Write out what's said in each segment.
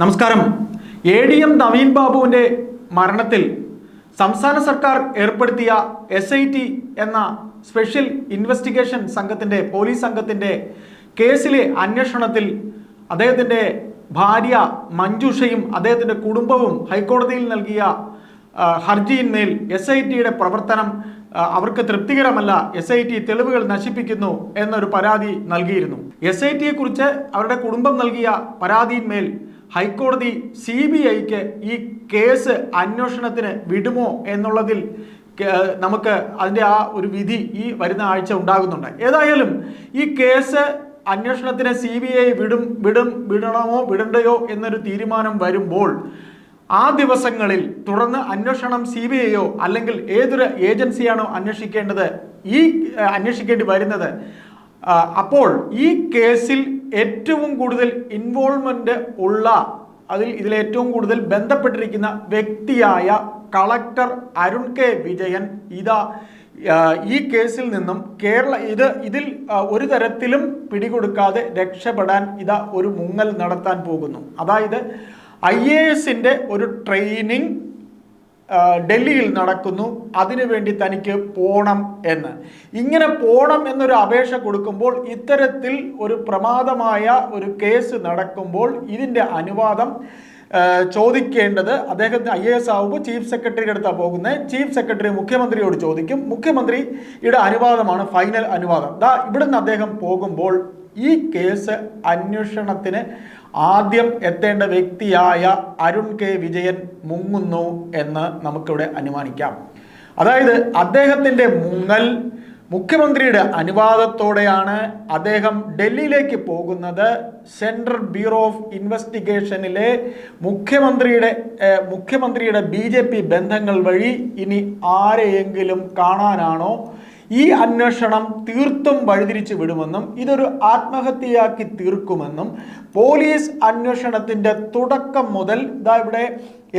നമസ്കാരം. A D M Naveen ബാബുവിന്റെ മരണത്തിൽ സംസ്ഥാന സർക്കാർ ഏർപ്പെടുത്തിയ എസ് ഐ ടി എന്ന സ്പെഷ്യൽ ഇൻവെസ്റ്റിഗേഷൻ സംഘത്തിന്റെ പോലീസ് സംഘത്തിന്റെ കേസിലെ അന്വേഷണത്തിൽ അദ്ദേഹത്തിന്റെ ഭാര്യ മഞ്ജുഷയും അദ്ദേഹത്തിന്റെ കുടുംബവും ഹൈക്കോടതിയിൽ നൽകിയ ഹർജിയിന്മേൽ എസ് ഐ ടിയുടെ പ്രവർത്തനം അവർക്ക് തൃപ്തികരമല്ല എസ് ഐ ടി തെളിവുകൾ നശിപ്പിക്കുന്നു എന്നൊരു പരാതി നൽകിയിരുന്നു. എസ് ഐ ടിയെ കുറിച്ച് അവരുടെ കുടുംബം നൽകിയ പരാതിയിന്മേൽ ഹൈക്കോടതി സി ബി ഐക്ക് ഈ കേസ് അന്വേഷണത്തിന് വിടുമോ എന്നുള്ളതിൽ നമുക്ക് അതിന്റെ ആ ഒരു വിധി ഈ വരുന്ന ആഴ്ച ഉണ്ടാകുന്നുണ്ട്. ഏതായാലും ഈ കേസ് അന്വേഷണത്തിന് സി ബി ഐ വിടും വിടും വിടണമോ വിടണ്ടയോ എന്നൊരു തീരുമാനം വരുമ്പോൾ ആ ദിവസങ്ങളിൽ തുടർന്ന് അന്വേഷണം സി ബി ഐയോ അല്ലെങ്കിൽ ഏതൊരു ഏജൻസിയാണോ അന്വേഷിക്കേണ്ടത് ഈ അന്വേഷിക്കേണ്ടി വരുന്നത് അപ്പോൾ ഈ കേസിൽ ഏറ്റവും കൂടുതൽ ഇൻവോൾവ്മെന്റ് ഉള്ള അതിൽ ഇതിൽ ഏറ്റവും കൂടുതൽ ബന്ധപ്പെട്ടിരിക്കുന്ന വ്യക്തിയായ കളക്ടർ അരുൺ കെ വിജയൻ ഇതാ ഈ കേസിൽ നിന്നും കേരള ഇത് ഇതിൽ ഒരു തരത്തിലും പിടികൊടുക്കാതെ രക്ഷപ്പെടാൻ ഇതാ ഒരു മുങ്ങൽ നടത്താൻ പോകുന്നു. അതായത് ഐ എ എസിന്റെ ഒരു ട്രെയിനിങ് ഡൽഹിയിൽ നടക്കുന്നു. അതിനുവേണ്ടി തനിക്ക് പോണം എന്ന്. ഇങ്ങനെ പോണം എന്നൊരു അപേക്ഷ കൊടുക്കുമ്പോൾ ഇത്തരത്തിൽ ഒരു പ്രമാദമായ ഒരു കേസ് നടക്കുമ്പോൾ ഇതിന്റെ അനുവാദം ചോദിക്കേണ്ടത് അദ്ദേഹത്തിന് ഐ എ എസ് ആവുമ്പോൾ ചീഫ് സെക്രട്ടറിയുടെ അടുത്താണ് പോകുന്നത് ചീഫ് സെക്രട്ടറി മുഖ്യമന്ത്രിയോട് ചോദിക്കും. മുഖ്യമന്ത്രിയുടെ അനുവാദമാണ് ഫൈനൽ അനുവാദം. ദാ ഇവിടുന്ന് അദ്ദേഹം പോകുമ്പോൾ ഈ കേസ് അന്വേഷണത്തിന് ആദ്യം എത്തേണ്ട വ്യക്തിയായ അരുൺ കെ വിജയൻ മുങ്ങുന്നു എന്ന് നമുക്കിവിടെ അനുമാനിക്കാം. അതായത് അദ്ദേഹത്തിന്റെ മുങ്ങൽ മുഖ്യമന്ത്രിയുടെ അനുവാദത്തോടെയാണ് അദ്ദേഹം ഡൽഹിയിലേക്ക് പോകുന്നത്. സെൻട്രൽ ബ്യൂറോ ഓഫ് ഇൻവെസ്റ്റിഗേഷനിലെ മുഖ്യമന്ത്രിയുടെ മുഖ്യമന്ത്രിയുടെ ബി ജെ പി ബന്ധങ്ങൾ വഴി ഇനി ആരെയെങ്കിലും കാണാനാണോ? ഈ അന്വേഷണം തീർത്തും വഴിതിരിച്ചു വിടുമെന്നും ഇതൊരു ആത്മഹത്യയാക്കി തീർക്കുമെന്നും പോലീസ് അന്വേഷണത്തിന്റെ തുടക്കം മുതൽ ഇതാ ഇവിടെ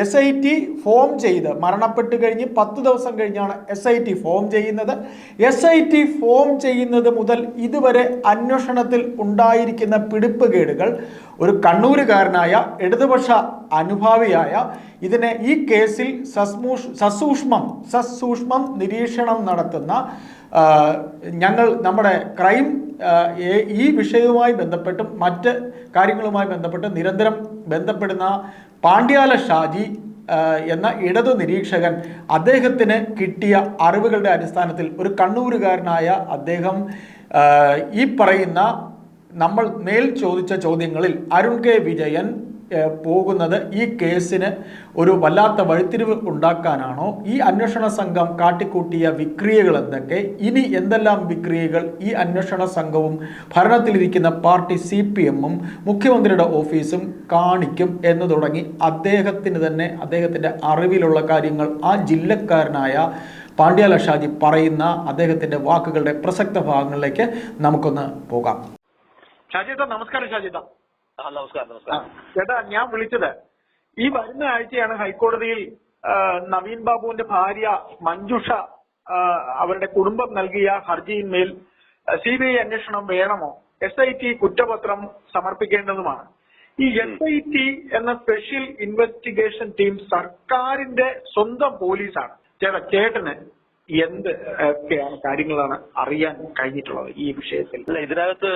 എസ് ഐ ടി ഫോം ചെയ്ത് മരണപ്പെട്ട് കഴിഞ്ഞ് പത്ത് ദിവസം കഴിഞ്ഞാണ് എസ് ഐ ടി ഫോം ചെയ്യുന്നത്. എസ് ഐ ടി ഫോം ചെയ്യുന്നത് മുതൽ ഇതുവരെ അന്വേഷണത്തിൽ ഉണ്ടായിരിക്കുന്ന പിടിപ്പുകേടുകൾ ഒരു കണ്ണൂരുകാരനായ ഇടതുപക്ഷ അനുഭാവിയായ ഇതിനെ ഈ കേസിൽ സസ്മൂഷ് സസൂക്ഷ്മം സസൂക്ഷ്മം നിരീക്ഷണം നടത്തുന്ന ഞങ്ങൾ നമ്മുടെ ക്രൈം ഈ വിഷയവുമായി ബന്ധപ്പെട്ടും മറ്റ് കാര്യങ്ങളുമായി ബന്ധപ്പെട്ട് നിരന്തരം ബന്ധപ്പെടുന്ന പാണ്ഡ്യാല ഷാജി എന്ന ഇടതു നിരീക്ഷകൻ അദ്ദേഹത്തിന് കിട്ടിയ അറിവുകളുടെ അടിസ്ഥാനത്തിൽ ഒരു കണ്ണൂരുകാരനായ അദ്ദേഹം ഈ പറയുന്ന നമ്മൾ മേൽ ചോദിച്ച ചോദ്യങ്ങളിൽ അരുൺ കെ വിജയൻ പോകുന്നത് ഈ കേസിന് ഒരു വല്ലാത്ത വഴിത്തിരിവ് ഉണ്ടാക്കാനാണോ? ഈ അന്വേഷണ സംഘം കാട്ടിക്കൂട്ടിയ വിക്രിയകൾ എന്തൊക്കെ? ഇനി എന്തെല്ലാം വിക്രിയകൾ? ഈ അന്വേഷണ സംഘവും ഭരണത്തിലിരിക്കുന്ന പാർട്ടി സി പി എമ്മും മുഖ്യമന്ത്രിയുടെ ഓഫീസും കാണിക്കും എന്ന് തുടങ്ങി അദ്ദേഹത്തിന് തന്നെ അദ്ദേഹത്തിന്റെ അറിവിലുള്ള കാര്യങ്ങൾ ആ ജില്ലക്കാരനായ പാണ്ഡ്യാല ഷാജി പറയുന്ന അദ്ദേഹത്തിന്റെ വാക്കുകളുടെ പ്രസക്ത ഭാഗങ്ങളിലേക്ക് നമുക്കൊന്ന് പോകാം. ഷാജിത നമസ്കാരം ഷാജിത നമസ്കാരം നമസ്കാരം. ചേട്ടാ ഞാൻ വിളിച്ചത് ഈ വരുന്ന ആഴ്ചയാണ് ഹൈക്കോടതിയിൽ നവീൻ ബാബുവിന്റെ ഭാര്യ മഞ്ജുഷ അവരുടെ കുടുംബം നൽകിയ ഹർജിയിന്മേൽ സി ബി ഐ അന്വേഷണം വേണമോ? എസ് ഐ ടി കുറ്റപത്രം സമർപ്പിക്കേണ്ടതുമാണ്. ഈ എസ് ഐ ടി എന്ന സ്പെഷ്യൽ ഇൻവെസ്റ്റിഗേഷൻ ടീം സർക്കാരിന്റെ സ്വന്തം പോലീസാണ്. ചേട്ടാ ചേട്ടന് എന്ത് ഒക്കെയാണ് കാര്യങ്ങളാണ് അറിയാൻ കഴിഞ്ഞിട്ടുള്ളത് ഈ വിഷയത്തിൽ? അല്ല ഇതിനകത്ത്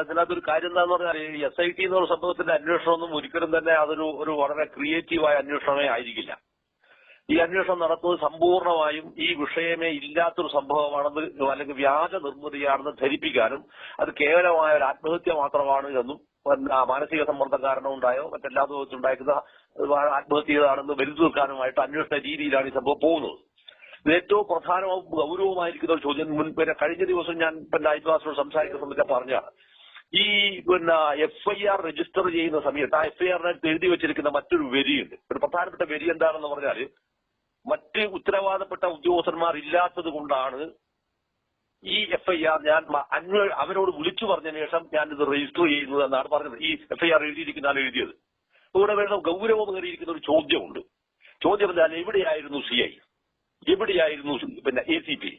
അതിനകത്ത് ഒരു കാര്യം എന്താന്ന് പറഞ്ഞാൽ ഈ എസ് ഐ ടി എന്നുള്ള സംഭവത്തിന്റെ അന്വേഷണമൊന്നും ഒരിക്കലും തന്നെ അതൊരു ഒരു വളരെ ക്രിയേറ്റീവായ അന്വേഷണമേ ആയിരിക്കില്ല. ഈ അന്വേഷണം നടത്തുന്നത് സമ്പൂർണമായും ഈ വിഷയമേ ഇല്ലാത്തൊരു സംഭവമാണെന്ന് അല്ലെങ്കിൽ വ്യാജ നിർമ്മിതിയാണെന്ന് ധരിപ്പിക്കാനും അത് കേവലമായ ഒരു ആത്മഹത്യ മാത്രമാണ് എന്നും മാനസിക സമ്മർദ്ദം കാരണം ഉണ്ടായോ മറ്റെല്ലാ വെച്ചുണ്ടാക്കുന്ന ആത്മഹത്യ ആത്മഹത്യതാണെന്ന് വരുത്തി തീർക്കാനുമായിട്ട് അന്വേഷണ രീതിയിലാണ് ഈ സംഭവം പോകുന്നത്. ഏറ്റവും പ്രധാനവും ഗൗരവമായിരിക്കുന്ന ഒരു ചോദ്യം മുൻ പിന്നെ കഴിഞ്ഞ ദിവസം ഞാൻ പിന്നെ അയൽവാസിനോട് സംസാരിക്കുന്ന സമയത്ത് പറഞ്ഞാണ് ഈ പിന്നെ എഫ് ഐ ആർ രജിസ്റ്റർ ചെയ്യുന്ന സമയത്ത് ആ എഫ് എഴുതി വെച്ചിരിക്കുന്ന മറ്റൊരു വരിയുണ്ട്. ഒരു പ്രധാനപ്പെട്ട വരി എന്താണെന്ന് പറഞ്ഞാൽ മറ്റ് ഉത്തരവാദപ്പെട്ട ഉദ്യോഗസ്ഥന്മാർ ഇല്ലാത്തത് കൊണ്ടാണ് ഈ എഫ്ഐആർ ഞാൻ അവരോട് വിളിച്ചു പറഞ്ഞതിന് ശേഷം ഞാൻ ഇത് രജിസ്റ്റർ ചെയ്യുന്നത് എന്നാണ് പറഞ്ഞത്. ഈ എഫ്ഐആർ ഐ എഴുതിയിരിക്കുന്ന എഴുതിയത്. ഇവിടെ വരുന്ന ഗൗരവമേറിയിരിക്കുന്ന ഒരു ചോദ്യമുണ്ട്. ചോദ്യം എന്നാൽ എവിടെയായിരുന്നു സി ഐ എവിടെയായിരുന്നു പിന്നെ എ സി പി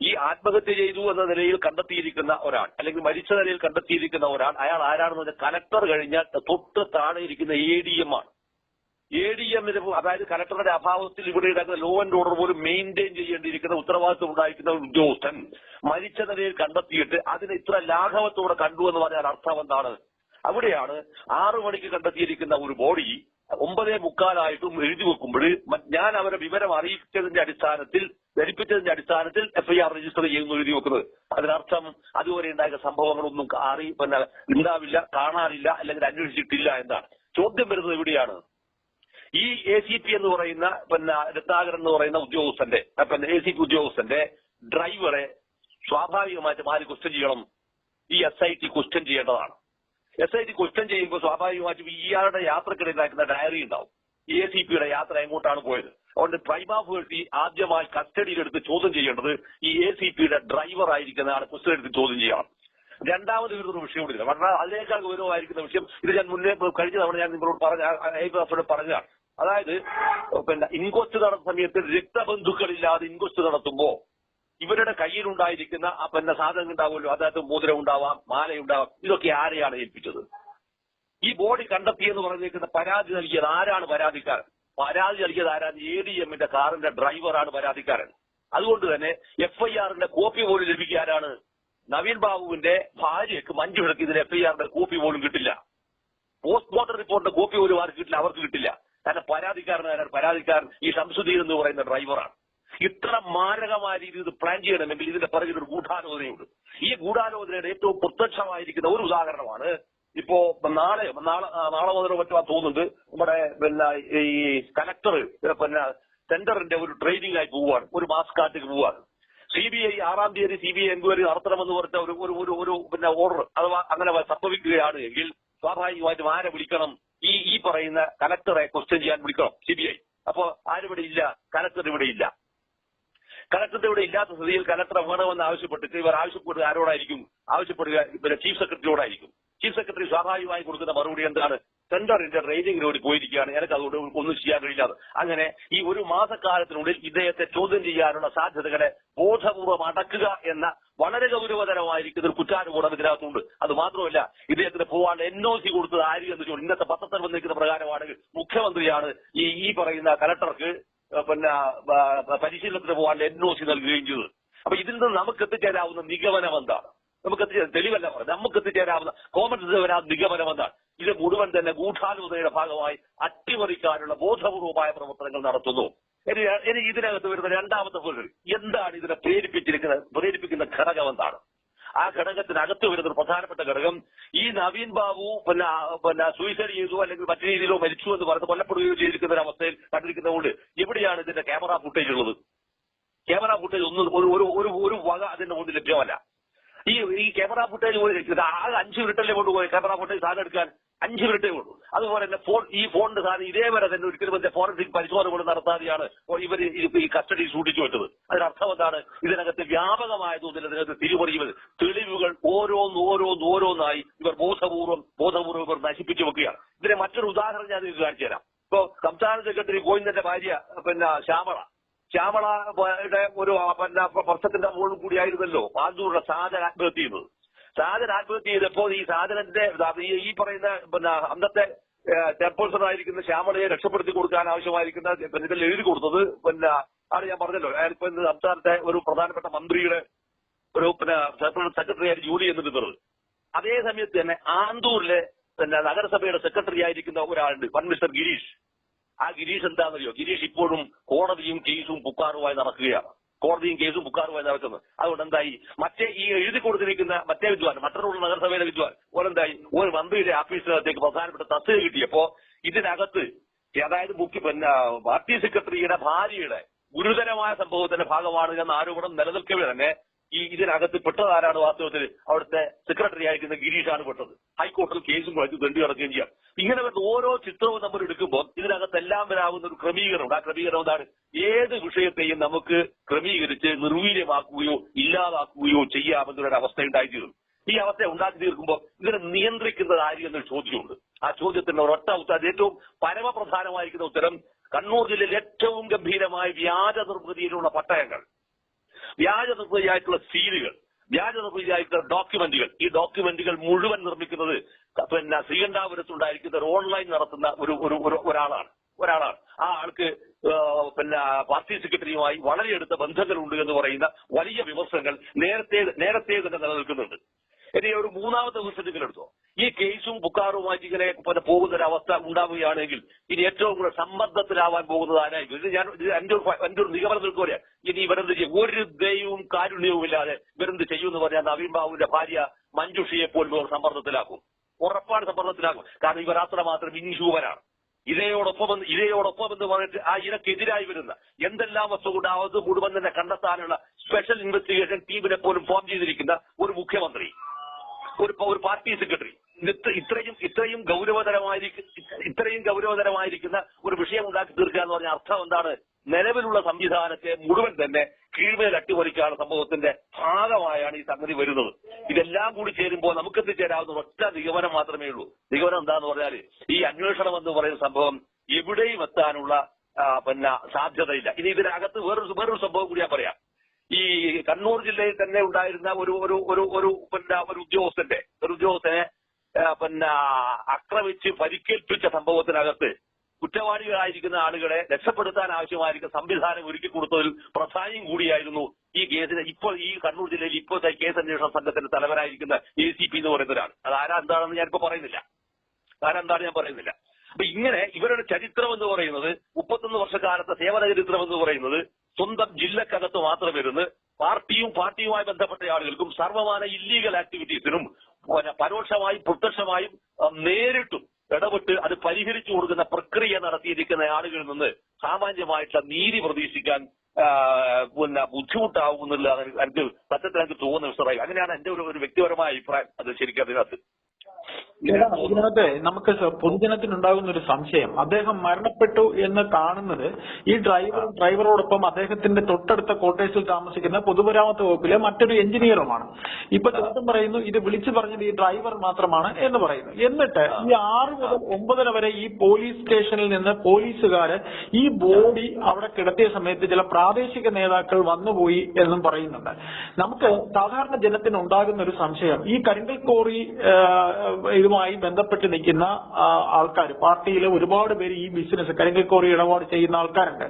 ഈ ആത്മഹത്യ ചെയ്തു എന്ന നിലയിൽ കണ്ടെത്തിയിരിക്കുന്ന ഒരാൾ അല്ലെങ്കിൽ മരിച്ച നിലയിൽ കണ്ടെത്തിയിരിക്കുന്ന ഒരാൾ അയാൾ ആരാണെന്ന് പറഞ്ഞാൽ കലക്ടർ കഴിഞ്ഞാൽ തൊട്ട് താഴെ ഇരിക്കുന്ന എ ഡി എം ആണ്. എ ഡി എമ്മിന് അതായത് കലക്ടറുടെ അഭാവത്തിൽ ഇവിടെ ഉണ്ടാക്കുന്ന ലോ ആൻഡ് ഓർഡർ പോലും മെയിന്റെയിൻ ചെയ്യേണ്ടിയിരിക്കുന്ന ഉത്തരവാദിത്വം ഉണ്ടായിരിക്കുന്ന ഉദ്യോഗസ്ഥൻ മരിച്ച നിലയിൽ കണ്ടെത്തിയിട്ട് അതിന് ഇത്ര ലാഘവത്തോടെ കണ്ടു എന്ന് പറഞ്ഞാൽ അർത്ഥം എന്താണ്? അവിടെയാണ് ആറു മണിക്ക് കണ്ടെത്തിയിരിക്കുന്ന ഒരു ബോഡി ഒമ്പതേ മുക്കാലായിട്ടും എഴുതി വെക്കുമ്പോൾ ഞാൻ അവരെ വിവരം അറിയിച്ചതിന്റെ അടിസ്ഥാനത്തിൽ ധരിപ്പിച്ചതിന്റെ അടിസ്ഥാനത്തിൽ എഫ്ഐആർ രജിസ്റ്റർ ചെയ്യുന്നു എഴുതി വെക്കുന്നത്. അതിനർത്ഥം അതുവരെ ഉണ്ടായ സംഭവങ്ങളൊന്നും അറി പിന്നെ ഉണ്ടാവില്ല കാണാനില്ല അല്ലെങ്കിൽ അന്വേഷിച്ചിട്ടില്ല എന്നാണ്. ചോദ്യം വരുന്നത് എവിടെയാണ് ഈ എ സി പി എന്ന് പറയുന്ന പിന്നെ രത്നാകരൻ എന്ന് പറയുന്ന ഉദ്യോഗസ്ഥന്റെ പിന്നെ എ സി പി ഉദ്യോഗസ്ഥന്റെ ഡ്രൈവറെ സ്വാഭാവികമായിട്ടും ആര് ക്വസ്റ്റ്യൻ ചെയ്യണം? ഈ എസ് ഐ ടി ക്വസ്റ്റ്യൻ ചെയ്യേണ്ടതാണ്. എസ് ഐ ടി കുറ്റം ചെയ്യുമ്പോൾ സ്വാഭാവികമായിട്ടും ഇയാളുടെ യാത്രക്കിടയിലാക്കുന്ന ഡയറി ഉണ്ടാവും. എ സി പിയുടെ യാത്ര എങ്ങോട്ടാണ് പോയത്? അതുകൊണ്ട് പ്രൈമ ഫേഴ്സി ആദ്യമായി കസ്റ്റഡിയിലെടുത്ത് ചോദ്യം ചെയ്യേണ്ടത് ഈ എ സി പിയുടെ ഡ്രൈവർ ആയിരിക്കുന്ന ആളെ കുസ്റ്റഡി എടുത്ത് ചോദ്യം ചെയ്യണം. രണ്ടാമത് ഒരു വിഷയം കൂടി പറഞ്ഞാൽ അതിനേക്കാൾ ഗൗരവമായിരിക്കുന്ന വിഷയം ഇത് ഞാൻ മുന്നേ കഴിഞ്ഞ തവണ ഞാൻ നിങ്ങളോട് പറഞ്ഞ പറഞ്ഞതാണ്. അതായത് പിന്നെ ഇൻക്വസ്റ്റ് നടത്തുന്ന സമയത്ത് രക്തബന്ധുക്കളില്ലാതെ ഇൻക്വസ്റ്റ് നടത്തുമ്പോ ഇവരുടെ കയ്യിലുണ്ടായിരിക്കുന്ന ആ പിന്നെ സാധനം ഉണ്ടാവുമല്ലോ. അതായത് മോതിരം ഉണ്ടാവാം മാല ഉണ്ടാവാം. ഇതൊക്കെ ആരെയാണ് ഏൽപ്പിച്ചത്? ഈ ബോഡി കണ്ടെത്തിയെന്ന് പറഞ്ഞിരിക്കുന്ന പരാതി നൽകിയത് ആരാണ് പരാതിക്കാരൻ? പരാതി നൽകിയത് ആരാണ് എ ഡി എമ്മിന്റെ കാറിന്റെ ഡ്രൈവറാണ് പരാതിക്കാരൻ. അതുകൊണ്ട് തന്നെ എഫ്ഐആറിന്റെ കോപ്പി പോലും ലഭിക്കാനാണ് നവീൻ ബാബുവിന്റെ ഭാര്യയ്ക്ക് മഞ്ജു വിളക്ക് ഇതിന് എഫ്ഐആറിന്റെ കോപ്പി പോലും കിട്ടില്ല. പോസ്റ്റ്മോർട്ടം റിപ്പോർട്ടിന്റെ കോപ്പി പോലും ആർക്ക് കിട്ടില്ല അവർക്ക് കിട്ടില്ല. കാരണം പരാതിക്കാരനാണ് പരാതിക്കാരൻ ഈ ഷംസുദ്ദീൻ എന്ന് പറയുന്ന ഡ്രൈവറാണ്. ഇത്ര മാരകമായ രീതിയിൽ ഇത് പ്ലാൻ ചെയ്യണമെങ്കിൽ ഇതിന്റെ പിറകിൽ ഒരു ഗൂഢാലോചനയുണ്ട്. ഈ ഗൂഢാലോചനയുടെ ഏറ്റവും പ്രത്യക്ഷമായിരിക്കുന്ന ഒരു ഉദാഹരണമാണ് ഇപ്പോ നാളെ നാളെ നാളെ മുതൽ പറ്റുവാൻ തോന്നുന്നുണ്ട്. നമ്മുടെ പിന്നെ ഈ കലക്ടർ പിന്നെ സെന്ററിന്റെ ഒരു ട്രെയിനിങ് ആയി പോവുകയാണ്. ഒരു മാസ് മാസ്കാട്ടിക്ക് പോവുകയാണ്. സി ബി ഐ ആറാം തീയതി സി ബി ഐ എൻക്വയറി നടത്തണമെന്ന് പറഞ്ഞ ഒരു ഒരു ഒരു ഒരു പിന്നെ ഓർഡർ അഥവാ അങ്ങനെ സംഭവിക്കുകയാണ് എങ്കിൽ സ്വാഭാവികമായിട്ടും ആരെ വിളിക്കണം? ഈ ഈ പറയുന്ന കലക്ടറെ ക്വസ്റ്റ്യൻ ചെയ്യാൻ വിളിക്കണം. സി ബി ഐ അപ്പോ ആരിവിടെ ഇല്ല? കലക്ടർ ഇവിടെ ഇല്ല. കലക്ടറുടെ ഇവിടെ ഇല്ലാത്ത സ്ഥിതിയിൽ കലക്ടറെ വേണമെന്ന് ആവശ്യപ്പെട്ടിട്ട് ഇവർ ആവശ്യപ്പെടുക ആരോടായിരിക്കും? ആവശ്യപ്പെടുക പിന്നെ ചീഫ് സെക്രട്ടറിയോടായിരിക്കും. ചീഫ് സെക്രട്ടറി സ്വാഭാവികമായി കൊടുക്കുന്ന മറുപടി എന്താണ്? സെന്ററിന്റെ ട്രെയിനിങ്ങിനോട് പോയിരിക്കുകയാണ്. എനിക്ക് അതുകൊണ്ട് ഒന്നും ചെയ്യാൻ കഴിയില്ലാതെ അങ്ങനെ ഈ ഒരു മാസക്കാലത്തിനുള്ളിൽ ഇദ്ദേഹത്തെ ചോദ്യം ചെയ്യാനുള്ള സാധ്യതകളെ ബോധപൂർവം അടക്കുക എന്ന വളരെ ഗൗരവതരമായിരിക്കുന്ന ഒരു കുറ്റാനുകൂടം ഇതിനകത്തുണ്ട് അത് മാത്രമല്ല ഇദ്ദേഹത്തിന് പോവാണ്ട് എൻ ഒ സി കൊടുത്തത് ആര് എന്ന് ചോദിച്ചു. ഇന്നത്തെ പത്രത്തിൽ വന്നിരിക്കുന്ന പ്രകാരമാണെങ്കിൽ മുഖ്യമന്ത്രിയാണ് ഈ ഈ പറയുന്ന കലക്ടർക്ക് പിന്നെ പരിശീലനത്തിന് പോകാൻ എൻ ഒ സി നൽകുകയും ചെയ്തത് അപ്പൊ ഇതിൽ നിന്ന് നമുക്ക് എത്തിച്ചേരാവുന്ന നിഗമനം എന്താണ് നമുക്ക് എത്തിച്ചേരാ തെളിവല്ല നമുക്ക് എത്തിച്ചേരാവുന്ന കോമൺ വരാ നിഗമനം എന്താണ് ഇത് മുഴുവൻ തന്നെ ഗൂഢാലോചനയുടെ ഭാഗമായി അട്ടിമറിക്കാനുള്ള ബോധപൂർവമായ പ്രവർത്തനങ്ങൾ നടത്തുന്നു. ഇനി ഇതിനകത്ത് വരുന്ന രണ്ടാമത്തെ ഫലം എന്താണ് ഇതിനെ പ്രേരിപ്പിച്ചിരിക്കുന്നത് പ്രേരിപ്പിക്കുന്ന ഘടകം എന്താണ്? ആ ഘടകത്തിനകത്ത് വരുന്ന ഒരു പ്രധാനപ്പെട്ട ഘടകം ഈ നവീൻ ബാബു പിന്നെ സൂയിസൈഡ് ചെയ്തു അല്ലെങ്കിൽ മറ്റു രീതിയിലോ മരിച്ചു എന്ന് പറഞ്ഞ് കൊല്ലപ്പെടുകയോ ചെയ്തിരിക്കുന്ന ഒരു അവസ്ഥയിൽ കണ്ടിരിക്കുന്നതുകൊണ്ട് എവിടെയാണ് ഇതിന്റെ ക്യാമറ ഫുട്ടേജ് ഉള്ളത്? ക്യാമറ ഫുട്ടേജ് ഒന്നും ഒരു ഒരു ഒരു വക അതിന്റെ മുന്നിൽ ലഭ്യമല്ല. ഈ ഈ ക്യാമറ ഫുട്ടേജ് ഇത് ആകെ അഞ്ച് മിനിറ്റല്ലേ കൊണ്ടുപോയി ക്യാമറ ഫുട്ടേജ് സാധനം എടുക്കാൻ? അഞ്ച് മിനിറ്റേ ഉള്ളൂ. അതുപോലെ തന്നെ ഫോൺ ഈ ഫോണിന്റെ സാധനം ഇതേവരെ തന്നെ ഒരിക്കലും മറ്റേ ഫോറൻസിക് പരിശോധന കൊണ്ട് നടത്താതെയാണ് ഇവർ ഈ കസ്റ്റഡി സൂക്ഷിച്ചു വെച്ചത്. അതിനർത്ഥം എന്താണ്? ഇതിനകത്ത് വ്യാപകമായ തോതിൽ ഇതിനകത്ത് തിരിമറിയുന്നത് തെളിവുകൾ ഓരോന്ന് ഓരോന്ന് ഓരോന്നായി ഇവർ ബോധപൂർവം ബോധപൂർവം ഇവർ നശിപ്പിച്ചു വെക്കുകയാണ്. ഇതിനെ മറ്റൊരു ഉദാഹരണം ഞാൻ നിങ്ങൾക്ക് കാണിച്ചു തരാം. ഇപ്പോ സംസ്ഥാന സെക്രട്ടറി ഗോവിന്ദന്റെ ഭാര്യ പിന്നെ ശ്യാമള. ശ്യാമളയുടെ ഒരു പിന്നെ വർഷത്തിന്റെ മുകളിൽ കൂടിയായിരുന്നല്ലോ ആന്തൂരുടെ സാധന ആത്മഹത്യ ചെയ്യുന്നത്. സാധന ആത്മഹത്യ ചെയ്തപ്പോൾ ഈ സാധനത്തിന്റെ ഈ- പറയുന്ന പിന്നെ അന്നത്തെ ടെമ്പോൾസറായിരിക്കുന്ന ശ്യാമളയെ രക്ഷപ്പെടുത്തി കൊടുക്കാൻ ആവശ്യമായിരിക്കുന്ന പ്രതിഫലം എഴുതി കൊടുത്തത് പിന്നെ ആണ് ഞാൻ പറഞ്ഞല്ലോ. അയാളിപ്പോ സംസ്ഥാനത്തെ ഒരു പ്രധാനപ്പെട്ട മന്ത്രിയുടെ ഒരു പിന്നെ സെക്രട്ടറി ആയിട്ട് ജോലി ചെയ്യുന്നുണ്ട് അതേ സമയത്ത് തന്നെ ആന്തൂരിലെ പിന്നെ നഗരസഭയുടെ സെക്രട്ടറി ആയിരിക്കുന്ന ഒരാളുണ്ട്. One mister Girish. ആ ഗിരീഷ് എന്താണെന്നറിയോ? ഗിരീഷ് ഇപ്പോഴും കോടതിയും കേസും പുക്കാറുമായി നടക്കുകയാണ്. കോടതിയും കേസും പുക്കാറുമായി നടക്കുന്നത്. അതുകൊണ്ട് എന്തായി മറ്റേ ഈ എഴുതി കൊടുത്തിരിക്കുന്ന മറ്റേ വിദ്വാൻ മറ്റൊരു നഗരസഭയിലെ വിദ്വാൻ ഓരെന്തായി ഒരു മന്ത്രിയുടെ ഓഫീസിനകത്തേക്ക് പ്രധാനപ്പെട്ട തസ്തിക കിട്ടിയപ്പോ ഇതിനകത്ത് അതായത് മുഖ്യ പിന്നെ പാർട്ടി സെക്രട്ടറിയുടെ ഭാര്യയുടെ ഗുരുതരമായ സംഭവത്തിന്റെ ഭാഗമാണ് എന്ന ആരോപണം നിലനിൽക്കവേ തന്നെ ഈ ഇതിനകത്ത് പെട്ടത് ആരാണ് വാസ്തവത്തിൽ? അവിടുത്തെ സെക്രട്ടറി ആയിരിക്കുന്ന ഗിരീഷാണ് പെട്ടത്. ഹൈക്കോടതി കേസും വഴി ദണ്ടി നടക്കുകയും ചെയ്യാം. ഇങ്ങനെ വരുന്ന ഓരോ ചിത്രവും നമ്മൾ എടുക്കുമ്പോൾ ഇതിനകത്ത് എല്ലാം വരാവുന്ന ഒരു ക്രമീകരണം ആ ക്രമീകരണം എന്താണ്? ഏത് വിഷയത്തെയും നമുക്ക് ക്രമീകരിച്ച് നിർവീര്യമാക്കുകയോ ഇല്ലാതാക്കുകയോ ചെയ്യാമെന്നൊരു അവസ്ഥ ഉണ്ടായിത്തീരും. ഈ അവസ്ഥ ഉണ്ടാക്കി തീർക്കുമ്പോൾ ഇതിനെ നിയന്ത്രിക്കുന്നത് ആര് എന്നൊരു ചോദ്യമുണ്ട്. ആ ചോദ്യത്തിന്റെ ഒരൊറ്റ ഉത്തരം ഏറ്റവും പരമപ്രധാനമായിരിക്കുന്ന ഉത്തരം കണ്ണൂർ ജില്ലയിൽ ഏറ്റവും ഗംഭീരമായ വ്യാജ നിർമ്മിതിയിലുള്ള പട്ടയങ്ങൾ. വ്യാജ നിർമ്മിതിയായിട്ടുള്ള സീലുകൾ വ്യാജ നിർമ്മിതിയായിട്ടുള്ള ഡോക്യുമെന്റുകൾ. ഈ ഡോക്യുമെന്റുകൾ മുഴുവൻ നിർമ്മിക്കുന്നത് പിന്നെ ശ്രീകണ്ഠാപുരത്തുണ്ടായിരിക്കുന്ന ഒരു ഓൺലൈൻ നടത്തുന്ന ഒരു ഒരു ഒരു- ഒരാളാണ്. ഒരാളാണ്. ആ ആൾക്ക് പിന്നെ പാർട്ടി സെക്രട്ടറിയുമായി വളരെ അടുത്ത ബന്ധങ്ങളുണ്ട് എന്ന് പറയുന്ന വലിയ വിമർശനങ്ങൾ നേരത്തെ നേരത്തെ തന്നെ നിലനിൽക്കുന്നുണ്ട്. ഇനി ഒരു മൂന്നാമത്തെ വിമർശനങ്ങൾ എടുത്തോ ഈ കേസും ബുക്കാറുമായിട്ട് ഇങ്ങനെ പോകുന്ന ഒരു അവസ്ഥ ഉണ്ടാവുകയാണെങ്കിൽ ഇനി ഏറ്റവും കൂടുതൽ സമ്മർദ്ദത്തിലാവാൻ പോകുന്നത് ആരായിരിക്കും? ഇത് ഞാൻ എന്റെ ഒരു എന്റെ ഒരു നിഗമനം നിൽക്കുക ഇനി ഇവരെന്ത് ചെയ്യും? ഒരു ദയവും കാരുണ്യവും ഇല്ലാതെ ഇവരെന്ത് ചെയ്യുമെന്ന് പറഞ്ഞാൽ നവീൻ ബാബുവിന്റെ ഭാര്യ മഞ്ജുഷിയെ പോലും ഇവർ സമ്മർദ്ദത്തിലാക്കും. ഉറപ്പാണ് സമ്മർദ്ദത്തിലാക്കും. കാരണം ഇവർ അത്രമാത്രം ഇൻഹ്യൂമനാണ് ഇരയോടൊപ്പം ഇരയോടൊപ്പം എന്ന് പറഞ്ഞിട്ട് ആ ഇരക്കെതിരായി വരുന്ന എന്തെല്ലാം വസ്തു അത് മുഴുവൻ തന്നെ കണ്ടെത്താനുള്ള സ്പെഷ്യൽ ഇൻവെസ്റ്റിഗേഷൻ ടീമിനെ പോലും ഫോം ചെയ്തിരിക്കുന്ന ഒരു മുഖ്യമന്ത്രി ഒരു ഒരു പാർട്ടി സെക്രട്ടറി ഇത്രയും ഇത്രയും ഗൗരവതരമായിരിക്കും ഇത്രയും ഗൗരവതരമായിരിക്കുന്ന ഒരു വിഷയം ഉണ്ടാക്കി തീർക്കുക എന്ന് പറഞ്ഞ അർത്ഥം എന്താണ്? നിലവിലുള്ള സംവിധാനത്തെ മുഴുവൻ തന്നെ കീഴ്മേൽ അട്ടിമറിക്കാണ് സംഭവത്തിന്റെ ഭാഗമായാണ് ഈ സംഗതി വരുന്നത്. ഇതെല്ലാം കൂടി ചേരുമ്പോൾ നമുക്ക് എത്തിച്ചേരാവുന്ന ഒറ്റ നിഗമനം മാത്രമേ ഉള്ളൂ. നിഗമനം എന്താന്ന് പറഞ്ഞാൽ ഈ അന്വേഷണം എന്ന് പറയുന്ന സംഭവം എവിടെയും എത്താനുള്ള പിന്നെ സാധ്യതയില്ല. ഇനി ഇതിനകത്ത് വേറൊരു വേറൊരു സംഭവം കൂടി ഞാൻ പറയാം. ഈ കണ്ണൂർ ജില്ലയിൽ തന്നെ ഉണ്ടായിരുന്ന ഒരു ഒരു ഒരു ഒരു പിന്നെ ഒരു ഉദ്യോഗസ്ഥന്റെ ഒരു ഉദ്യോഗസ്ഥനെ പിന്നെ അക്രമിച്ച് പരിക്കേൽപ്പിച്ച സംഭവത്തിനകത്ത് കുറ്റവാളികളായിരിക്കുന്ന ആളുകളെ രക്ഷപ്പെടുത്താൻ ആവശ്യമായിരിക്കുന്ന സംവിധാനം ഒരുക്കി കൊടുത്തതിൽ പ്രധാനിയും കൂടിയായിരുന്നു ഈ കേസിന്. ഇപ്പോൾ ഈ കണ്ണൂർ ജില്ലയിൽ ഇപ്പോഴത്തെ കേസ് അന്വേഷണ സംഘത്തിന്റെ തലവനായിരിക്കുന്ന എ സി പി എന്ന് പറയുന്ന ഒരാൾ. അത് ആരാ എന്താണെന്ന് ഞാനിപ്പോ പറയുന്നില്ല. ആരെന്താണ് ഞാൻ പറയുന്നില്ല. അപ്പൊ ഇങ്ങനെ ഇവരുടെ ചരിത്രം എന്ന് പറയുന്നത് മുപ്പത്തൊന്ന് വർഷക്കാലത്തെ സേവന ചരിത്രം എന്ന് പറയുന്നത് സ്വന്തം ജില്ലക്കകത്ത് മാത്രം വരുന്നത് പാർട്ടിയും പാർട്ടിയുമായി ബന്ധപ്പെട്ട ആളുകൾക്കും സർവമാന ഇല്ലീഗൽ ആക്ടിവിറ്റീസിനും പരോക്ഷമായും പ്രത്യക്ഷമായും നേരിട്ടും ഇടപെട്ട് അത് പരിഹരിച്ചു കൊടുക്കുന്ന പ്രക്രിയ നടത്തിയിരിക്കുന്ന ആളുകളിൽ നിന്ന് സാമാന്യമായിട്ടുള്ള നീതി പ്രതീക്ഷിക്കാൻ പിന്നെ ബുദ്ധിമുട്ടാവുന്നില്ല എനിക്ക് സത്യത്തിൽ എനിക്ക് തോന്നുന്നു മിസ്റ്ററായി അങ്ങനെയാണ് എന്റെ ഒരു വ്യക്തിപരമായ അഭിപ്രായം. അത് ശരിക്കും അതിനകത്ത്. ഇതിനകത്ത് നമുക്ക് പൊതുജനത്തിനുണ്ടാകുന്ന ഒരു സംശയം. അദ്ദേഹം മരണപ്പെട്ടു എന്ന് കാണുന്നത് ഈ ഡ്രൈവർ ഡ്രൈവറോടൊപ്പം അദ്ദേഹത്തിന്റെ തൊട്ടടുത്ത ക്വാർട്ടേഴ്സിൽ താമസിക്കുന്ന പൊതുമരാമത്ത് വകുപ്പിലെ മറ്റൊരു എഞ്ചിനീയറുമാണ്. ഇപ്പൊ ചോദ്യം പറയുന്നു ഇത് വിളിച്ചു പറഞ്ഞത് ഈ ഡ്രൈവർ മാത്രമാണ് എന്ന് പറയുന്നു. എന്നിട്ട് ഈ ആറ് മുതൽ ഒമ്പതര വരെ ഈ പോലീസ് സ്റ്റേഷനിൽ നിന്ന് പോലീസുകാര് ഈ ബോഡി അവിടെ കിടത്തിയ സമയത്ത് ചില പ്രാദേശിക നേതാക്കൾ വന്നുപോയി എന്നും പറയുന്നുണ്ട്. നമുക്ക് സാധാരണ ജനത്തിന് ഉണ്ടാകുന്ന ഒരു സംശയം. ഈ കരിങ്കൽ കോറി ആ, ഇതുമായി ബന്ധപ്പെട്ട് നിൽക്കുന്ന ആൾക്കാർ പാർട്ടിയിലെ ഒരുപാട് പേര് ഈ ബിസിനസ് കരിങ്കൽ കോറി ഇടപാട് ചെയ്യുന്ന ആൾക്കാരുണ്ട്.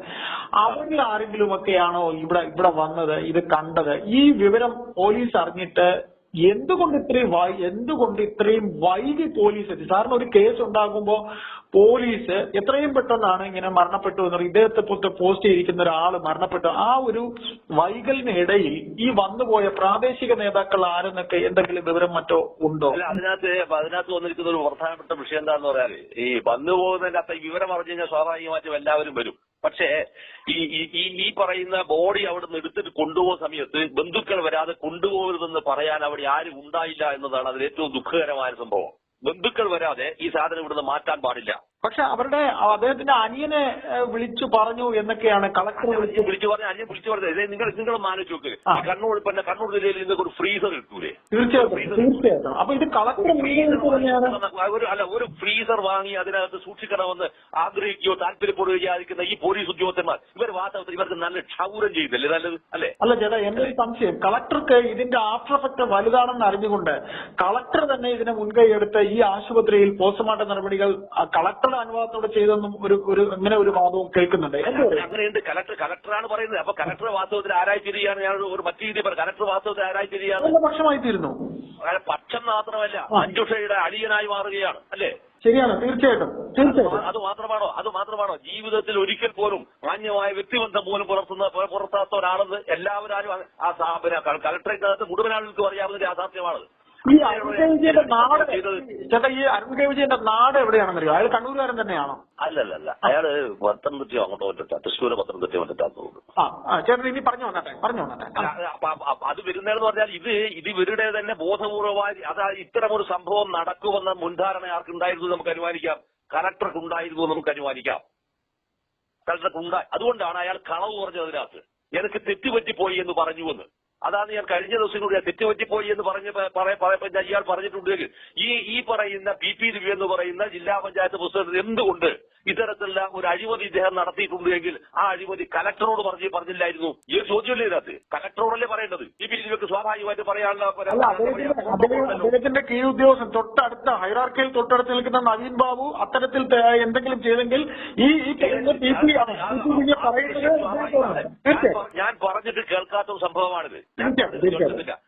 അവരിൽ ആരെങ്കിലുമൊക്കെയാണോ ഇവിടെ ഇവിടെ വന്നത് ഇത് കണ്ടത്? ഈ വിവരം പോലീസ് അറിഞ്ഞിട്ട് എന്തുകൊണ്ട് ഇത്രയും എന്തുകൊണ്ട് ഇത്രയും വൈകി പോലീസ് എത്തി? സാറിന് ഒരു കേസ് ഉണ്ടാകുമ്പോ പോലീസ് എത്രയും പെട്ടെന്നാണ് ഇങ്ങനെ മരണപ്പെട്ടു എന്ന്. ഇദ്ദേഹത്തെ പോലത്തെ പോസ്റ്റ് ചെയ്തിരിക്കുന്ന ഒരാൾ മരണപ്പെട്ടു. ആ ഒരു വൈകലിനിടയിൽ ഈ വന്നുപോയ പ്രാദേശിക നേതാക്കൾ ആരെന്നൊക്കെ എന്തെങ്കിലും വിവരം മറ്റോ ഉണ്ടോ? അതിനകത്ത് അതിനകത്ത് വന്നിരിക്കുന്ന ഒരു പ്രധാനപ്പെട്ട വിഷയം എന്താണെന്ന് പറയാൻ ഈ വന്നു പോകുന്നതിന്റെ അകത്ത് വിവരം അറിഞ്ഞു കഴിഞ്ഞാൽ സ്വാഭാവികമായിട്ടും എല്ലാവരും വരും. പക്ഷേ ഈ ഈ- ഈ പറയുന്ന ബോഡി അവിടെ നിന്ന് എടുത്തിട്ട് കൊണ്ടുപോകുന്ന സമയത്ത് ബന്ധുക്കൾ വരാതെ കൊണ്ടുപോകരുതെന്ന് പറയാൻ അവിടെ ആരും ഉണ്ടായില്ല എന്നതാണ് അതിൽ ഏറ്റവും ദുഃഖകരമായ സംഭവം. ബന്ധുക്കൾ വരാതെ ഈ സാധനം ഇവിടുന്ന് മാറ്റാൻ പാടില്ല. പക്ഷെ അവരുടെ അദ്ദേഹത്തിന്റെ അനിയനെ വിളിച്ചു പറഞ്ഞു എന്നൊക്കെയാണ് കളക്ടറെ വിളിച്ചു വിളിച്ചു പറഞ്ഞ അനിയൻ വിളിച്ചു പറഞ്ഞത് നിങ്ങൾ നിങ്ങൾ ആലോചിച്ച് നോക്ക്. കണ്ണൂർ പിന്നെ കണ്ണൂർ ജില്ലയിൽ നിങ്ങൾക്ക് ഒരു ഫ്രീസർ കിട്ടൂലേ? തീർച്ചയായിട്ടും തീർച്ചയായിട്ടും. അപ്പൊ ഇത് കളക്ടർ ഒരു അല്ല ഒരു ഫ്രീസർ വാങ്ങി അതിനകത്ത് സൂക്ഷിക്കണമെന്ന് ആഗ്രഹിക്കുകയോ താല്പര്യപ്പെടുകയോ വിചാരിക്കുന്ന ഈ പോലീസ് ഉദ്യോഗസ്ഥന്മാർ ഇവർ വാസ്തവത്തിൽ ഇവർക്ക് നല്ല ക്ഷൗരം ചെയ്യുന്നില്ലേ നല്ലത് അല്ലേ? അല്ല ചേട്ടാ എന്റെ ഒരു സംശയം. കളക്ടർക്ക് ഇതിന്റെ ആഫ്റ്റർ എഫക്ട് വലുതാണെന്ന് അറിഞ്ഞുകൊണ്ട് കളക്ടർ തന്നെ ഇതിനെ മുൻകൈ എടുത്ത് ഈ ആശുപത്രിയിൽ പോസ്റ്റ്മോർട്ടം നടപടികൾ ആ കളക്ടറുടെ അനുവാദത്തോടെ ചെയ്തെന്നും ഒരു ഒരു ഇങ്ങനെ ഒരു വാദവും കേൾക്കുന്നുണ്ട്. അങ്ങനെയുണ്ട്. കലക്ടർ കലക്ടറാണ് പറയുന്നത്. അപ്പൊ കലക്ടർ വാസ്തവത്തിൽ ആരായി തിരിയാണ്? ഞാൻ ഒരു മറ്റു രീതി പറയാം കലക്ടർ വാസ്തവത്തിൽ ആരായി തിരിയാണ്? പക്ഷമായി തീരുന്നു. പക്ഷം മാത്രമല്ല മഞ്ജുഷയുടെ അടിയനായി മാറുകയാണ്. അല്ലേ? ശരിയാണ് തീർച്ചയായിട്ടും. തീർച്ചയായിട്ടും. അത് മാത്രമാണോ? അത് മാത്രമാണോ? ജീവിതത്തിൽ ഒരിക്കൽ പോലും മാന്യമായ വ്യക്തിബന്ധം പോലും പുലർത്തുന്ന പുറത്താത്ത പുലർത്താത്ത ഒരാളെന്ന് എല്ലാവരും ആ സ്ഥാപന പിന്നെ അകത്ത് കലക്ടറേറ്റിനകത്ത് മുഴുവൻ ആളുകൾക്ക് അറിയാവുന്ന ഒരു യാഥാർത്ഥ്യമാണ് ഈ അരുൺ കെ വിജയന്റെ നാട് ചേട്ടാ ഈ അരുൺ കെ വിജയന്റെ നാട് എവിടെയാണെന്നറിയോ? അയാൾ കണ്ണൂരുകാരൻ തന്നെയാണോ? അല്ലല്ല അയാൾ പത്തനംതിട്ടയോ അങ്ങോട്ടോ പറ്റില്ല തൃശ്ശൂര് പത്തനംതിട്ടയോ തോന്നുന്നു. ആ ചേട്ടൻ ഇനി പറഞ്ഞു വന്നട്ടെ പറഞ്ഞു വന്നട്ടെ. അത് വരുന്നതെന്ന് പറഞ്ഞാൽ ഇത് ഇത് ഇവരുടെ തന്നെ ബോധപൂർവമായി അതാ ഇത്തരം ഒരു സംഭവം നടക്കുമെന്ന മുൻധാരണ ആർക്കുണ്ടായിരുന്നു നമുക്ക് അനുമാനിക്കാം. കലക്ടർക്ക് ഉണ്ടായിരുന്നു നമുക്ക് അനുമാനിക്കാം. കലക്ടർക്ക് ഉണ്ടായി അതുകൊണ്ടാണ് അയാൾ കളവ് പറഞ്ഞതിനകത്ത് എനിക്ക് തെറ്റുപറ്റിപ്പോയി എന്ന് പറഞ്ഞുവെന്ന് അതാണ് ഞാൻ കഴിഞ്ഞ ദിവസം കൂടി തെറ്റുപറ്റിപ്പോയി എന്ന് പറഞ്ഞ ഇയാൾ പറഞ്ഞിട്ടുണ്ടെങ്കിൽ ഈ ഈ പറയുന്ന പി പി ദിവ്യ എന്ന് പറയുന്ന ജില്ലാ പഞ്ചായത്ത് പ്രസിഡന്റ് എന്തുകൊണ്ട് ഇത്തരത്തിലുള്ള ഒരു അഴിമതി ഇദ്ദേഹം നടത്തിയിട്ടുണ്ട് എങ്കിൽ ആ അഴിമതി കലക്ടറോട് പറഞ്ഞ് പറഞ്ഞില്ലായിരുന്നു. ഈ ഒരു ചോദ്യമല്ലേ ഇതിനകത്ത്? കലക്ടറോടല്ലേ പറയേണ്ടത്? ഈ ബിജെപിക്ക് സ്വാഭാവികമായിട്ട് പറയാനുള്ള അദ്ദേഹത്തിന്റെ അദ്ദേഹം- അദ്ദേഹത്തിന്റെ കീഴുദ്യോഗസ്ഥൻ തൊട്ടടുത്ത ഹൈറാർക്കിയിൽ തൊട്ടടുത്ത് നിൽക്കുന്ന നവീൻ ബാബു അത്തരത്തിൽ എന്തെങ്കിലും ചെയ്തെങ്കിൽ ഈ ഈ. ഞാൻ പറഞ്ഞിട്ട് കേൾക്കാത്ത ഒരു സംഭവമാണിത്.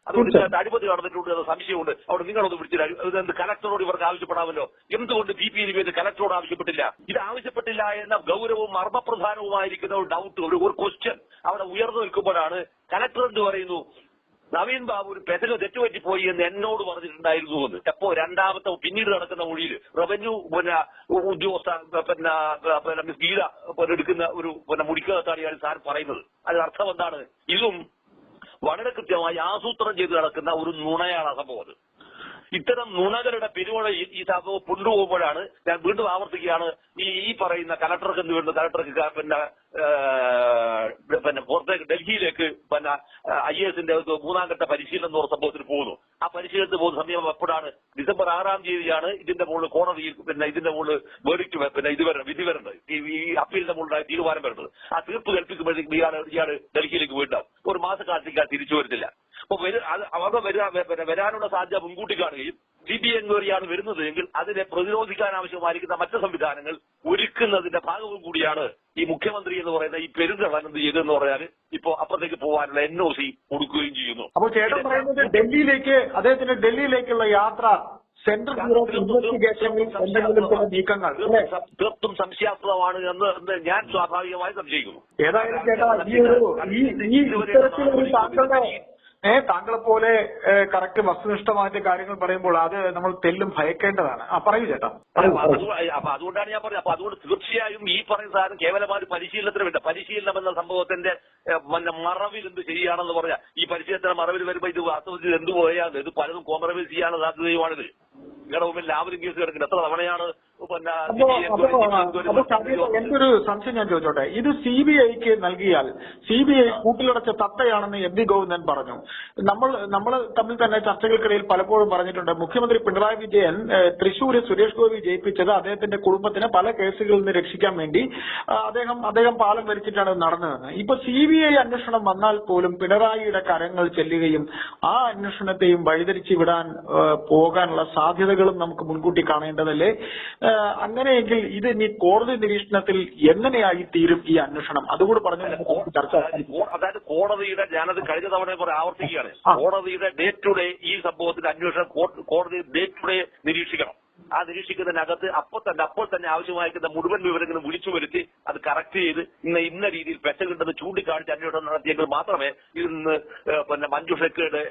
അതുകൊണ്ട് അഴിമതി നടന്നിട്ടുണ്ട് എന്ന സംശയമുണ്ട്. അവിടെ നിങ്ങളൊന്ന് വിളിച്ചിട്ട് കലക്ടറോട് ഇവർക്ക് ആവശ്യപ്പെടാമല്ലോ? എന്തുകൊണ്ട് ബി പി രവീന്ദ്രൻ കലക്ടറോട് ആവശ്യപ്പെട്ടില്ല? ഇത് ആവശ്യപ്പെട്ടില്ല എന്ന ഗൗരവവും മർമ്മപ്രധാനവുമായിരിക്കുന്ന ഒരു ഡൗട്ട് ഒരു ഒരു ക്വസ്റ്റ്യൻ അവിടെ ഉയർന്നു നിൽക്കുമ്പോഴാണ് കലക്ടർ എന്ന് പറയുന്നു? നവീൻ ബാബു ഒരു പെസക തെറ്റുപറ്റിപ്പോയി എന്ന് എന്നോട് പറഞ്ഞിട്ടുണ്ടായിരുന്നു എന്ന്. എപ്പോ രണ്ടാമത്തെ പിന്നീട് നടക്കുന്ന മൊഴിയിൽ റവന്യൂ പിന്നെ ഉദ്യോഗസ്ഥ പിന്നെ പിന്നെ മിസ് ഗീത എടുക്കുന്ന ഒരു പിന്നെ മുടിക്കകത്താണ് സാർ പറയുന്നത്. അതിന് അർത്ഥം എന്താണ്? ഇതും വളരെ കൃത്യമായി ആസൂത്രണം ചെയ്ത് നടക്കുന്ന ഒരു നുണയാണ് അസംഭവം. ഇത്തരം നുണകളുടെ പെരുമഴ ഈ സംഭവം കൊണ്ടുപോകുമ്പോഴാണ് ഞാൻ വീണ്ടും ആവർത്തിക്കുകയാണ് ഈ ഈ പറയുന്ന കലക്ടർക്ക് എന്ത് വേണ്ട കലക്ടർക്ക് പിന്നെ പിന്നെ പുറത്തേക്ക് ഡൽഹിയിലേക്ക് പിന്നെ ഐ എസിന്റെ മൂന്നാം ഘട്ട പരിശീലനം എന്ന് പറഞ്ഞ സംഭവത്തിന് പോകുന്നു. ആ പരിശീലനത്തിന് പോകുന്ന സമയം എപ്പോഴാണ്? ഡിസംബർ ആറാം തീയതിയാണ് ഇതിന്റെ മുകളിൽ കോണർ പിന്നെ ഇതിന്റെ മുകളിൽ വേർഡിക്ട് പിന്നെ ഇത് വരണം വിധി വരുന്നത് ഈ അപ്പീലിന്റെ മുകളിലായി തീരുമാനം വരുന്നത്. ആ തീർപ്പ് കൽപ്പിക്കുമ്പോഴേക്കും ഇയാൾ ഇയാൾ ഡൽഹിയിലേക്ക് വീണ്ടാവും. ഒരു മാസക്കാലത്തേക്ക് തിരിച്ചു വരുന്നില്ല അപ്പൊ വരാ വരാനുള്ള സാധ്യത മുൻകൂട്ടി കാണുകയും സി ബി എൻക്വയറിയാണ് വരുന്നത് എങ്കിൽ അതിനെ പ്രതിരോധിക്കാൻ ആവശ്യമായിരിക്കുന്ന മറ്റ് സംവിധാനങ്ങൾ ഒരുക്കുന്നതിന്റെ ഭാഗവും കൂടിയാണ് ഈ മുഖ്യമന്ത്രി എന്ന് പറയുന്ന ഈ പെരുന്തളൻ എന്ത് ചെയ്തെന്ന് പറഞ്ഞാൽ ഇപ്പോ അപ്പുറത്തേക്ക് പോകാനുള്ള എൻ ഒ സി കൊടുക്കുകയും ചെയ്യുന്നു. അപ്പോൾ ചേട്ടൻ പറയുന്നത് ഡൽഹിയിലേക്ക് അദ്ദേഹത്തിന്റെ ഡൽഹിയിലേക്കുള്ള യാത്ര സെൻട്രൽ ബ്യൂറോ ഓഫ് ഇൻവെസ്റ്റിഗേഷനിൽ ചില നീക്കങ്ങൾ തീർത്തും- സംശയാസ്പദമാണ് എന്ന് ഞാൻ സ്വാഭാവികമായി സംശയിക്കുന്നു. ഏതായാലും ചേട്ടാ ഈ ഒരു ഇത്തരത്തിലൊരു താങ്കളുടെ ഏ താങ്കളെ പോലെ കറക്റ്റ് വസ്തുനിഷ്ഠമായിട്ട് കാര്യങ്ങൾ പറയുമ്പോൾ അത് നമ്മൾ തെല്ലും ഭയക്കേണ്ടതാണ്. ആ പറയൂ ചേട്ടാ. അപ്പൊ അതുകൊണ്ടാണ് ഞാൻ പറഞ്ഞത്. അപ്പൊ അതുകൊണ്ട് തീർച്ചയായും ഈ പറയുന്ന സാധനം കേവലമായ ഒരു പരിശീലനത്തിന് വേണ്ട. പരിശീലനം എന്ന സംഭവത്തിന്റെ മറവിൽ എന്ത് ശരിയാണെന്ന് പറഞ്ഞാൽ ഈ പരിശീലനത്തിന്റെ മറവിൽ വരുമ്പോ ഇത് വാസ്തവത്തിൽ എന്ത് പോയാൽ ഇത് പലതും കോംപ്രമൈസ് ചെയ്യാനുള്ള സാധ്യതയുമാണിത്. നിങ്ങളുടെ മുമ്പിൽ ലാബിലും കേസ് കിടക്കുന്നത് എത്ര തവണയാണ്? എന്റെ സംശയം ഞാൻ ചോദിച്ചോട്ടെ? ഇത് സി ബി ഐക്ക് നൽകിയാൽ സി ബി ഐ കൂട്ടിലടച്ച തത്തയാണെന്ന് എം വി ഗോവിന്ദൻ പറഞ്ഞു. നമ്മൾ നമ്മൾ തമ്മിൽ തന്നെ ചർച്ചകൾക്കിടയിൽ പലപ്പോഴും പറഞ്ഞിട്ടുണ്ട്. മുഖ്യമന്ത്രി പിണറായി വിജയൻ തൃശൂര് സുരേഷ് ഗോപി ജയിപ്പിച്ചത് അദ്ദേഹത്തിന്റെ കുടുംബത്തിന് പല കേസുകളിൽ നിന്ന് രക്ഷിക്കാൻ വേണ്ടി അദ്ദേഹം അദ്ദേഹം പാലം വരിച്ചിട്ടാണ് നടന്നതെന്ന്. ഇപ്പൊ സി ബി ഐ അന്വേഷണം വന്നാൽ പോലും പിണറായിയുടെ കരങ്ങൾ ചെല്ലുകയും ആ അന്വേഷണത്തെയും വഴിതിരിച്ചു വിടാൻ പോകാനുള്ള സാധ്യതകളും നമുക്ക് മുൻകൂട്ടി കാണേണ്ടതല്ലേ? അങ്ങനെയെങ്കിൽ ഇത് ഇനി കോടതി നിരീക്ഷണത്തിൽ എങ്ങനെയായി തീരും ഈ അന്വേഷണം? അതുകൂടി പറഞ്ഞു ചർച്ച അതായത് കോടതിയുടെ ഞാനത് കഴിഞ്ഞ തവണ കുറെ ആവർത്തിക്കുകയാണ്. കോടതിയുടെ ഡേ ടു ഡേ ഈ സംഭവത്തിന്റെ അന്വേഷണം കോടതി ഡേ ടു ഡേ നിരീക്ഷിക്കണം. ആ നിരീക്ഷിക്കുന്നതിനകത്ത് അപ്പോൾ തന്നെ അപ്പോൾ തന്നെ ആവശ്യമായിരിക്കുന്ന മുഴുവൻ വിവരങ്ങളും വിളിച്ചു വരുത്തി അത് കറക്റ്റ് ചെയ്ത് ഇന്ന് ഇന്ന രീതിയിൽ പെശകുണ്ടെന്ന് ചൂണ്ടിക്കാണിച്ച് അന്വേഷണം നടത്തിയെങ്കിൽ മാത്രമേ ഇന്ന് പിന്നെ മഞ്ജുഷക്കയുടെ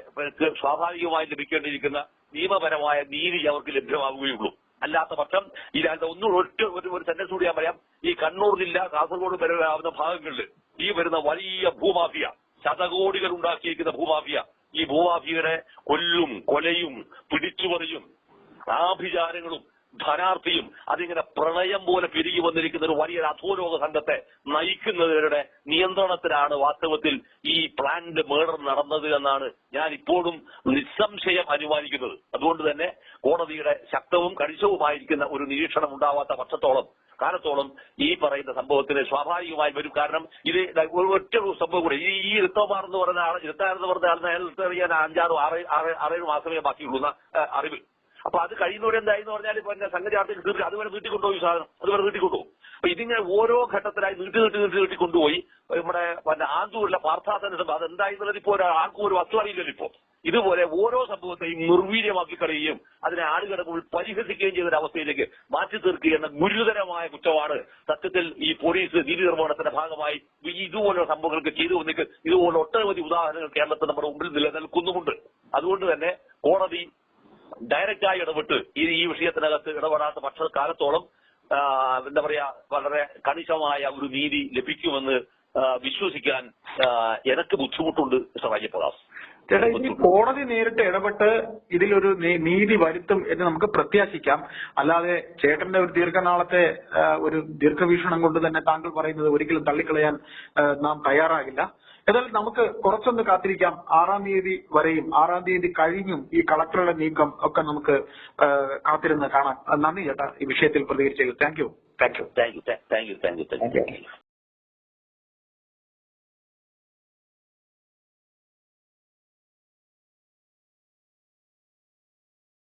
സ്വാഭാവികമായി ലഭിക്കേണ്ടിയിരിക്കുന്ന നിയമപരമായ നീതി അവർക്ക് ലഭ്യമാവുകയുള്ളൂ. അല്ലാത്ത പക്ഷം ഈ ഒന്നും ഒറ്റ ഒരു ഒരു സെന്റൻസ് കൂടി ഞാൻ പറയാം. ഈ കണ്ണൂർ ജില്ല കാസർഗോഡ് വരെയാവുന്ന ഭാഗങ്ങളിൽ ഈ വരുന്ന വലിയ ഭൂമാഫിയ ശതകോടികൾ ഉണ്ടാക്കിയിരിക്കുന്ന ഭൂമാഫിയ ഈ ഭൂമാഫിയയുടെ കൊല്ലും കൊലയും പിടിച്ചുപറിയും ആഭിചാരങ്ങളും ധനാർത്ഥിയും അതിങ്ങനെ പ്രളയം പോലെ പെരുകി വന്നിരിക്കുന്ന ഒരു വലിയൊരു അധോലോക സംഘത്തെ നയിക്കുന്നവരുടെ നിയന്ത്രണത്തിലാണ് വാസ്തവത്തിൽ ഈ പ്ലാന്റ് മേഡർ നടന്നത് എന്നാണ് ഞാൻ ഇപ്പോഴും നിസ്സംശയം അനുമാനിക്കുന്നത്. അതുകൊണ്ട് തന്നെ കോടതിയുടെ ശക്തവും കണിശവുമായിരിക്കുന്ന ഒരു നിരീക്ഷണം ഉണ്ടാവാത്ത പക്ഷത്തോളം കാലത്തോളം ഈ പറയുന്ന സംഭവത്തിന് സ്വാഭാവികമായി വരും. കാരണം ഇത് ഒറ്റ സംഭവം കൂടെ. ഈ ഈ ഋത്തോമാർ എന്ന് പറഞ്ഞ ആൾ എന്ന് പറഞ്ഞ ആൾ അയാൾ റിട്ടയർ ചെയ്യാൻ അഞ്ചാറ് ആറ് ആറ് ആറേഴ് മാസമേ ബാക്കിയുള്ളൂ അറിവ്. അപ്പൊ അത് കഴിയുന്നവരെ എന്തായെന്ന് പറഞ്ഞാൽ ഇപ്പൊ എന്റെ ആർട്ടിൽ തീർക്കുക അതുവരെ നീട്ടിക്കൊണ്ടുപോയി സാധനം. അതുവരെ നീട്ടിക്കൊണ്ടുപോകും അപ്പൊ ഇതിങ്ങനെ ഓരോ ഘട്ടത്തിലായി നീട്ടി നീട്ടി നീട്ടി നീട്ടി കൊണ്ടുപോയി നമ്മുടെ പിന്നെ ആന്തൂരിലെ പാർത്ഥാസന അത് അതെന്തായെന്നുള്ളത് ഇപ്പോ ആർക്കും ഒരു വസ്തു അറിയില്ലല്ലോ ഇപ്പോ. ഇതുപോലെ ഓരോ സംഭവത്തെയും നിർവീര്യമാക്കി കളയുകയും അതിനെ ആളുകളുടെ മുമ്പിൽ പരിഹസിക്കുകയും ചെയ്ത അവസ്ഥയിലേക്ക് മാറ്റി തീർക്കുക എന്ന ഗുരുതരമായ കുറ്റമാണ് സത്യത്തിൽ ഈ പോലീസ് നീതി നിർവഹണത്തിന്റെ ഭാഗമായി ഇതുപോലുള്ള സംഭവങ്ങൾക്ക് ചെയ്തു വന്നിട്ട് ഇതുപോലെ ഒട്ടനവധി ഉദാഹരണങ്ങൾ കേരളത്തിൽ നമ്മുടെ മുമ്പിൽ നിലനിൽക്കുന്നുമുണ്ട്. അതുകൊണ്ട് തന്നെ കോടതി ഡയറക്റ്റായി ഇടപെട്ട് ഈ ഈ വിഷയത്തിനകത്ത് ഇടപെടാത്ത പക്ഷ കാലത്തോളം എന്താ പറയാ വളരെ കണിശമായ ഒരു നീതി ലഭിക്കുമെന്ന് വിശ്വസിക്കാൻ എനിക്ക് ബുദ്ധിമുട്ടുണ്ട് അയ്യപ്പദാസ് ചേട്ടാ ഇനി കോടതി നേരിട്ട് ഇടപെട്ട് ഇതിലൊരു നീതി വരുത്തും എന്ന് നമുക്ക് പ്രത്യാശിക്കാം. അല്ലാതെ ചേട്ടന്റെ ഒരു ദീർഘനാളത്തെ ഒരു ദീർഘവീക്ഷണം കൊണ്ട് തന്നെ താങ്കൾ പറയുന്നത് ഒരിക്കലും തള്ളിക്കളയാൻ നാം തയ്യാറാകില്ല. ഏതായാലും നമുക്ക് കുറച്ചൊന്ന് കാത്തിരിക്കാം. ആറാം തീയതി വരെയും ആറാം തീയതി കഴിഞ്ഞും ഈ കളക്ടറുടെ നീക്കം ഒക്കെ നമുക്ക് കാത്തിരുന്ന് കാണാം. നന്ദി ചേട്ടാ ഈ വിഷയത്തിൽ പ്രതികരിച്ചത് thank you. Thank you thank you thank you thank you. Thank you.